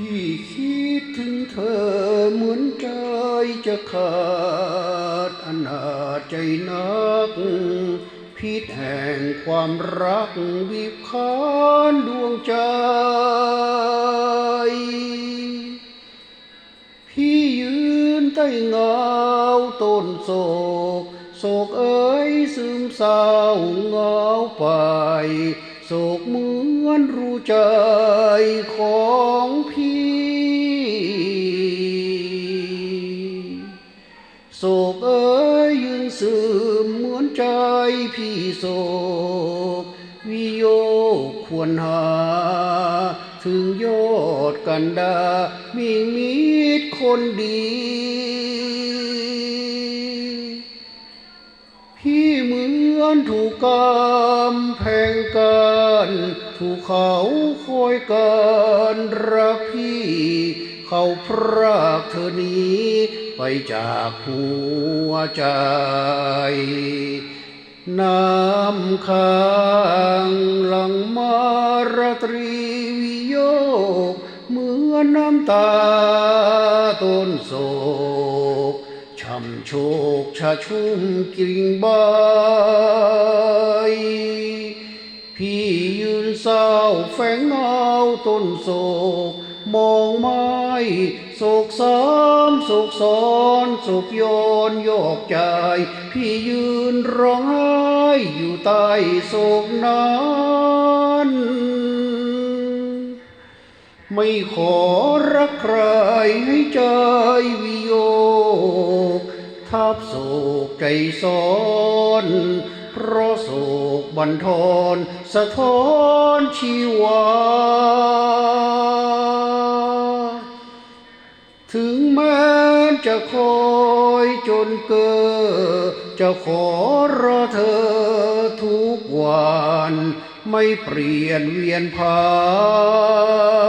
พี่คิดถึงเธอเหมือนใจจะขาดอนาจใจนัก พิษแห่งความรักบีบคั้นดวงใจ พี่ยืนใต้เงาต้นโศก โศกเอ้ยซึมเศร้าเงาไปโศกเหมือนรู้ใจของพี่ ซึมเหมือนใจพี่โศกวิโยคควรหา ถึงยอดกันดามีมิตรคนดี พี่เหมือนถูกกำแพงกันถูกเขาคอยกันรักพี่ เขาพรากเธอหนี้ไปจากหัวใจ น้ำค้างหลังมารตรีวิโยคเหมือนน้ำตาต้นโศกช่ำโชกชาชุ่มกิ่งใบพี่ยืนเศร้าแฝงเงาต้นโศก มองไม้โศกสามโศกซ้อนโศกโยนโยกใจ พี่ยืนร้องไห้อยู่ใต้โศกนั้นไม่ขอรักใครให้ใจวิโยคทับโศกใจซ้อนเพราะโศกบันทอนสะท้อนชีวา ถึงแม้จะคอยจนเกิดจะขอรอเธอทุกวัน ไม่เปลี่ยนเวียนผ่าน